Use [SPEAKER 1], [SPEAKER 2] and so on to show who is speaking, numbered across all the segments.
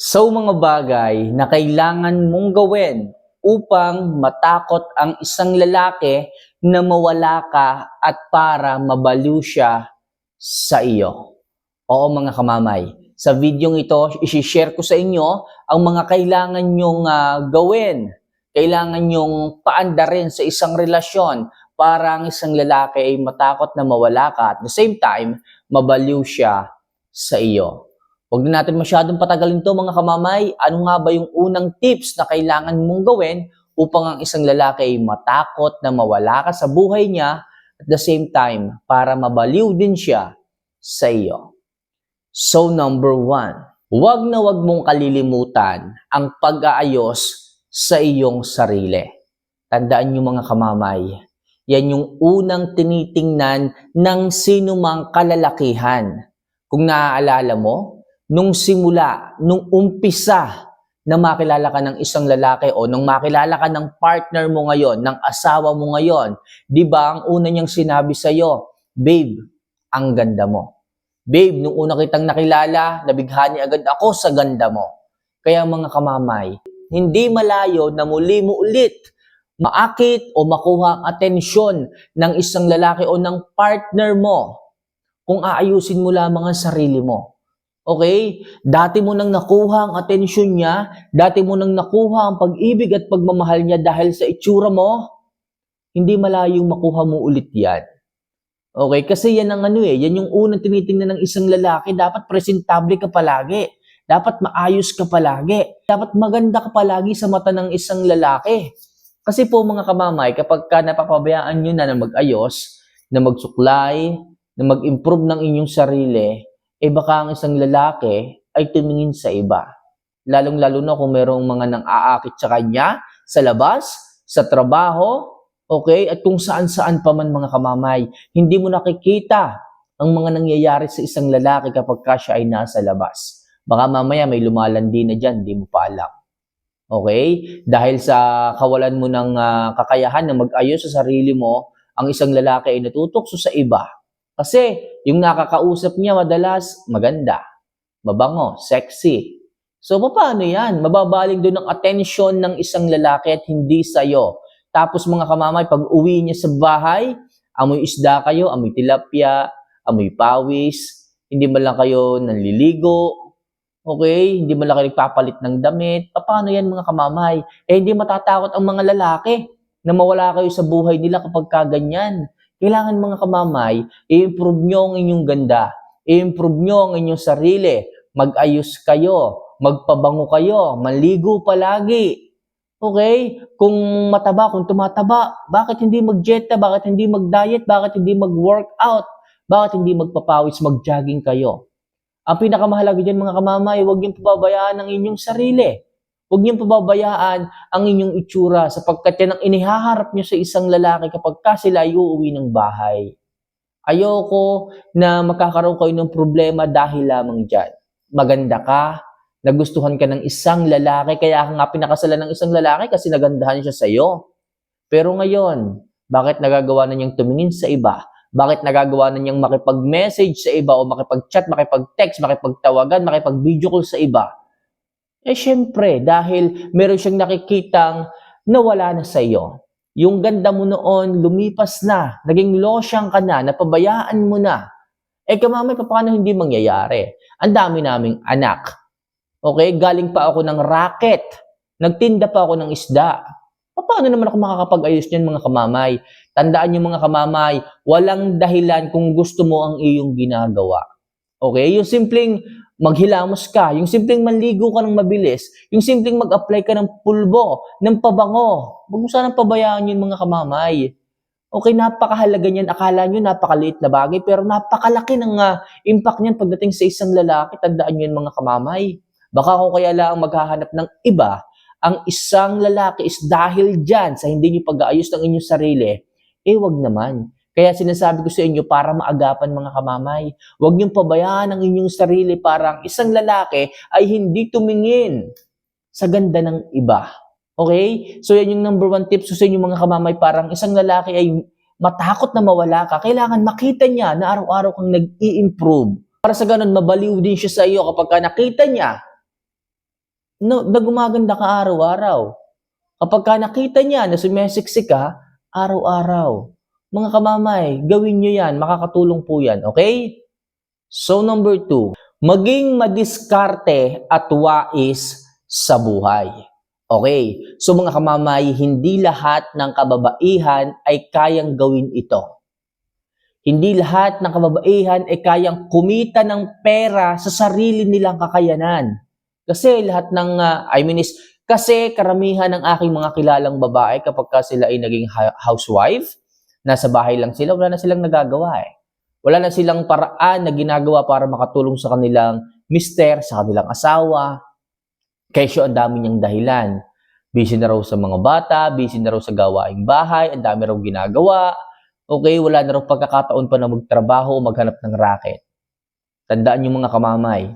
[SPEAKER 1] So mga bagay na kailangan mong gawin upang matakot ang isang lalaki na mawala ka at para mabaliw siya sa iyo. Oo mga kamamay, sa videong ito, isi-share ko sa inyo ang mga kailangan nyong ah, gawin. Kailangan nyong paandarin sa isang relasyon para ang isang lalaki ay matakot na mawala ka at the same time, mabaliw siya sa iyo. Huwag na natin masyadong patagalin to mga kamamay. Ano nga ba yung unang tips na kailangan mong gawin upang ang isang lalaki ay matakot na mawala ka sa buhay niya at the same time para mabaliw din siya sa iyo. So number one, huwag na huwag mong kalilimutan ang pag-aayos sa iyong sarili. Tandaan niyo mga kamamay, yan yung unang tinitingnan ng sinumang kalalakihan. Kung naaalala mo, nung simula, nung umpisa na makilala ka ng isang lalaki o nung makilala ka ng partner mo ngayon, ng asawa mo ngayon, di ba ang una niyang sinabi sa'yo, babe, ang ganda mo. Babe, nung una kitang nakilala, nabighani agad ako sa ganda mo. Kaya mga kamamay, hindi malayo na muli mo ulit maakit o makuha ang atensyon ng isang lalaki o ng partner mo kung aayusin mo lamang ang sarili mo. Okay? Dati mo nang nakuha ang atensyon niya, dati mo nang nakuha ang pag-ibig at pagmamahal niya dahil sa itsura mo, hindi malayong makuha mo ulit yan. Okay? Kasi yan ang ano eh, yan yung unang tinitingnan ng isang lalaki, dapat presentable ka palagi. Dapat maayos ka palagi. Dapat maganda ka palagi sa mata ng isang lalaki. Kasi po mga kamamay, kapag ka napapabayaan nyo na na mag-ayos, na magsuklay, na mag-improve ng inyong sarili, eh baka ang isang lalaki ay tumingin sa iba. Lalong-lalo na kung merong mga nang aakit sa kanya, sa labas, sa trabaho, okay, at kung saan-saan pa man mga kamamay, hindi mo nakikita ang mga nangyayari sa isang lalaki kapag ka siya ay nasa labas. Baka mamaya may lumalandi na dyan, di mo pa alam. Okay? Dahil sa kawalan mo ng ah, kakayahan na mag-ayos sa sarili mo, ang isang lalaki ay natutokso sa iba. Kasi yung nakakausap niya madalas maganda, mabango, sexy. So paano yan? Mababaling doon ang attention ng isang lalaki at hindi sa'yo. Tapos mga kamamay, pag uwi niya sa bahay, amoy isda kayo, amoy tilapia, amoy pawis, hindi man lang kayo nanliligo, Okay, hindi mo lang kayo nagpapalit ng damit. Paano yan mga kamamay? Eh hindi matatakot ang mga lalaki na mawala kayo sa buhay nila kapag kaganyan. Kailangan mga kamamay, i-improve nyo ang inyong ganda. I-improve nyo ang inyong sarili. Mag-ayos kayo. Magpabango kayo. Maligo palagi. Okay? Kung mataba, kung tumataba, bakit hindi mag-jeta? Bakit hindi mag-diet? Bakit hindi mag-workout? Bakit hindi magpapawis, mag-jogging kayo? Ang pinakamahalaga dyan mga kamamay, huwag niyong pababayaan ang inyong sarili. Huwag niyong pababayaan ang inyong itsura sapagkat yan ang inihaharap niyo sa isang lalaki kapag ka sila ay uuwi ng bahay. Ayoko na magkakaroon kayo ng problema dahil lamang dyan. Maganda ka, nagustuhan ka ng isang lalaki, kaya ka nga pinakasalan ng isang lalaki kasi nagandahan siya sa'yo. Pero ngayon, bakit nagagawa na niyang tumingin sa iba? Bakit nagagawa na niyang makipag-message sa iba o makipag-chat, makipag-text, makipagtawagan, makipag-video call sa iba? Eh syempre, dahil meron siyang nakikitang nawala na sa iyo. Yung ganda mo noon, lumipas na, naging losyang ka na, napabayaan mo na. Eh kamamay, paano hindi mangyayari? Ang dami naming anak. Okay, galing pa ako ng racket. Nagtinda pa ako ng isda. Paano naman ako makakapag-ayos niyan mga kamamay? Tandaan niyo mga kamamay, walang dahilan kung gusto mo ang iyong ginagawa. Okay? Yung simpleng maghilamos ka, yung simpleng manligo ka ng mabilis, yung simpleng mag-apply ka ng pulbo, ng pabango. Huwag mo sanang pabayaan yun mga kamamay. Okay, napakahalaga niyan. Akala nyo napakaliit na bagay, pero napakalaki ng ah, impact niyan pagdating sa isang lalaki. Tandaan nyo yun mga kamamay. Baka kung kaya lang maghahanap ng iba, ang isang lalaki is dahil dyan sa hindi nyo pag-aayos ng inyong sarili, eh wag naman. Kaya sinasabi ko sa inyo para maagapan mga kamamay, huwag niyong pabayaan ang inyong sarili para ang isang lalaki ay hindi tumingin sa ganda ng iba. Okay? So yan yung number one tips ko sa inyo mga kamamay, parang isang lalaki ay matakot na mawala ka, kailangan makita niya na araw-araw kang nag-i-improve. Para sa ganun, mabaliw din siya sa iyo kapag ka nakita niya no, na gumaganda ka araw-araw. Kapag ka nakita niya na sumesiksik ka, araw-araw. Mga kamamay, gawin nyo yan. Makakatulong po yan. Okay? So, number two, maging madiskarte at wais sa buhay. Okay. So, mga kamamay, hindi lahat ng kababaihan ay kayang gawin ito. Hindi lahat ng kababaihan ay kayang kumita ng pera sa sarili nilang kakayanan. Kasi lahat ng, ah, I mean is, kasi karamihan ng aking mga kilalang babae kapag ka sila ay naging housewife, nasa bahay lang sila, wala na silang nagagawa eh. Wala na silang paraan na ginagawa para makatulong sa kanilang mister, sa kanilang asawa. Kesyo ang dami niyang dahilan. Busy na raw sa mga bata, busy na raw sa gawaing bahay, ang dami raw ginagawa. Okay, wala na raw pagkakataon pa na magtrabaho o maghanap ng racket. Tandaan niyo mga kamamay,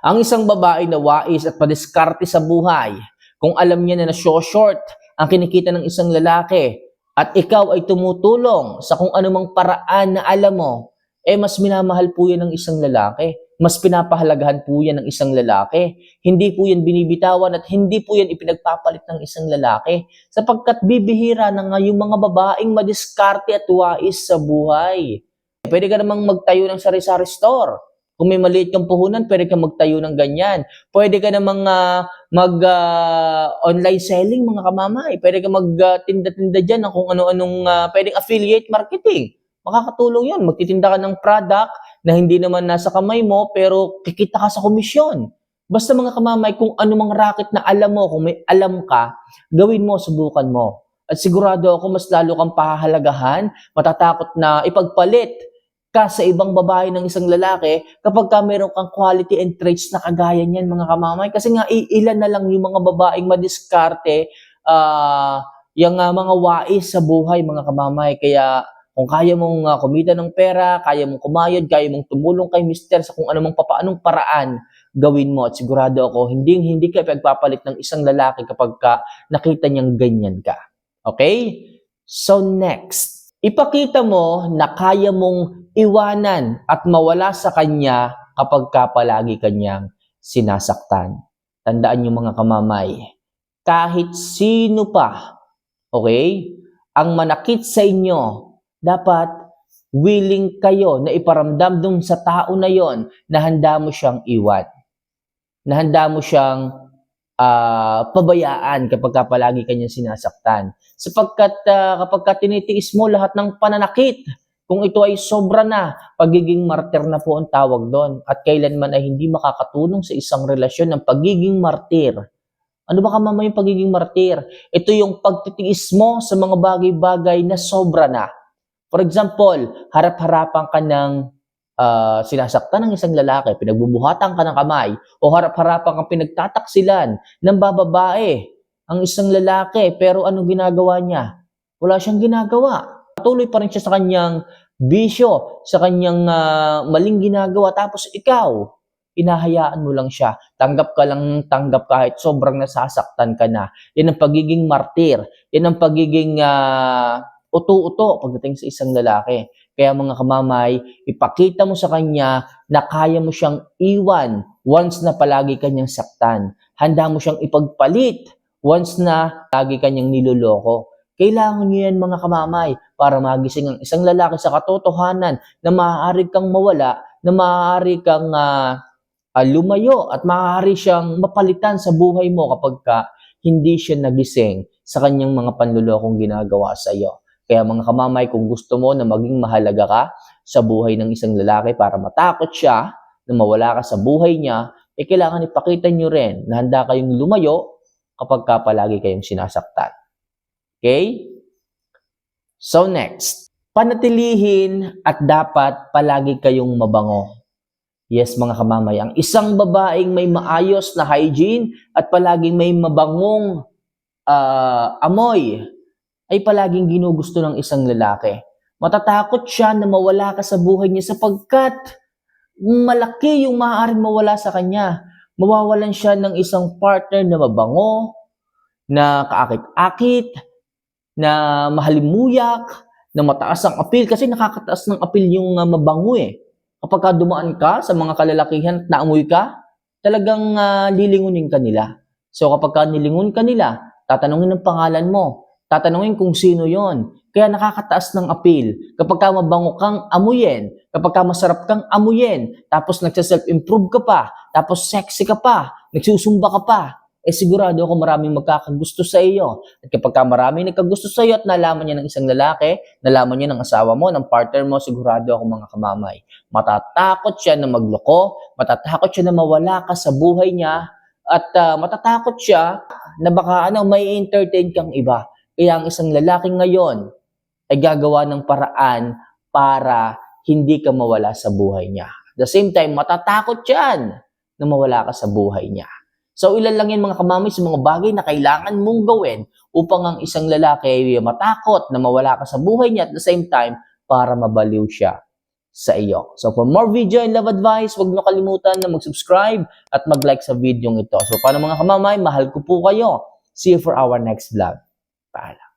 [SPEAKER 1] ang isang babae na wais at padiskarte sa buhay, kung alam niya na na-short ang kinikita ng isang lalaki at ikaw ay tumutulong sa kung anumang paraan na alam mo, eh mas minamahal po yan ng isang lalaki. Mas pinapahalagahan po yan ng isang lalaki. Hindi po yan binibitawan at hindi po yan ipinagpapalit ng isang lalaki. Sapagkat bibihira na nga yung mga babaeng madiskarte at wais sa buhay. Pwede ka namang magtayo ng sari-sari store. Kung may maliit kang puhunan, pwede kang magtayo ng ganyan. Pwede ka namang ah, mag ah, online selling mga kamamay. Pwede ka magtinda-tinda dyan ng kung ano-anong ah, pwedeng affiliate marketing. Makakatulong yan. Magtitinda ka ng product na hindi naman nasa kamay mo pero kikita ka sa komisyon. Basta mga kamamay, kung anumang racket na alam mo, kung may alam ka, gawin mo, subukan mo. At sigurado ako mas lalo kang pahahalagahan, matatakot na ipagpalit ka sa ibang babae ng isang lalaki kapag ka meron kang quality and traits na kagaya niyan mga kamamay. Kasi nga ilan na lang yung mga babaeng madiskarte, ah yung ah, mga wais sa buhay mga kamamay. Kaya kung kaya mong ah, kumita ng pera, kaya mong kumayod, kaya mong tumulong kay mister sa kung anumang papaanong paraan, gawin mo. At sigurado ako, hindi, hindi ka pagpapalit ng isang lalaki kapag ka nakita niyang ganyan ka. Okay? So next, ipakita mo na kaya mong iwanan at mawala sa kanya kapag ka palagi kanyang sinasaktan. Tandaan niyo mga kamamay, kahit sino pa, okay, ang manakit sa inyo, dapat willing kayo na iparamdam dun sa tao na yon na handa mo siyang iwan. Na handa mo siyang ah, pabayaan kapag ka palagi kanyang sinasaktan. Sapagkat ah, kapag ka tinitiis mo lahat ng pananakit, kung ito ay sobra na, pagiging martir na po ang tawag doon. At kailanman ay hindi makakatulong sa isang relasyon ng pagiging martir. Ano ba kamama yung pagiging martir? Ito yung pagtitiis mo sa mga bagay-bagay na sobra na. For example, harap-harapan ka ng ah, sinasaktan ng isang lalaki, pinagbubuhatan ka ng kamay, o harap-harapan kang pinagtataksilan ng bababae ang isang lalaki, pero anong ginagawa niya? Wala siyang ginagawa. Patuloy pa rin siya sa kanyang bisyo, sa kanyang ah, maling ginagawa, tapos ikaw, inahayaan mo lang siya. Tanggap ka lang ng tanggap kahit sobrang nasasaktan ka na. Yan ang pagiging martir. Yan ang pagiging ah, uto-uto pagdating sa isang lalaki. Kaya mga kamamay, ipakita mo sa kanya na kaya mo siyang iwan once na palagi kanyang saktan. Handa mo siyang ipagpalit once na lagi kanyang niloloko. Kailangan niyo yan mga kamamay para magising ang isang lalaki sa katotohanan na maaari kang mawala, na maaari kang ah, ah, lumayo at maaari siyang mapalitan sa buhay mo kapag ka hindi siya nagising sa kanyang mga panlulokong ginagawa sa iyo. Kaya mga kamamay, kung gusto mo na maging mahalaga ka sa buhay ng isang lalaki para matakot siya na mawala ka sa buhay niya, eh kailangan ipakita niyo rin na handa kayong lumayo kapag ka palagi kayong sinasaktan. Okay? So next, panatilihin at dapat palagi kayong mabango. Yes, mga kamamay, ang isang babaeng may maayos na hygiene at palaging may mabangong ah, amoy ay palaging ginugusto ng isang lalaki. Matatakot siya na mawala ka sa buhay niya sapagkat malaki yung maaaring mawala sa kanya. Mawawalan siya ng isang partner na mabango, na kaakit-akit, na mahalimuyak, na mataas ang apil kasi nakakataas ng apil yung ah, mabango eh. Kapag ka dumaan ka sa mga kalalakihan at naamoy ka, talagang ah, lilingunin ka nila. So kapag ka nilingon ka nila, tatanungin ang pangalan mo, tatanungin kung sino yon. Kaya nakakataas ng appeal. Kapag ka mabango kang amuyin, kapag ka masarap kang amuyin, tapos nagsa-self-improve ka pa, tapos sexy ka pa, nagsusumba ka pa, eh sigurado ako maraming magkakagusto sa iyo. At kapag ka maraming nagkagusto sa iyo at nalaman niya ng isang lalaki, nalaman niya ng asawa mo, ng partner mo, sigurado ako mga kamamay. Matatakot siya na magloko, matatakot siya na mawala ka sa buhay niya, at ah, matatakot siya na baka ano, may entertain kang iba. Kaya ang isang lalaki ngayon ay gagawa ng paraan para hindi ka mawala sa buhay niya. At the same time, matatakot yan na mawala ka sa buhay niya. So ilan lang yan mga kamamay sa mga bagay na kailangan mong gawin upang ang isang lalaki ay matakot na mawala ka sa buhay niya at the same time para mabaliw siya sa iyo. So for more video and love advice, huwag niyo kalimutan na mag-subscribe at mag-like sa video ito. So paano mga kamamay, mahal ko po kayo. See you for our next vlog. pala.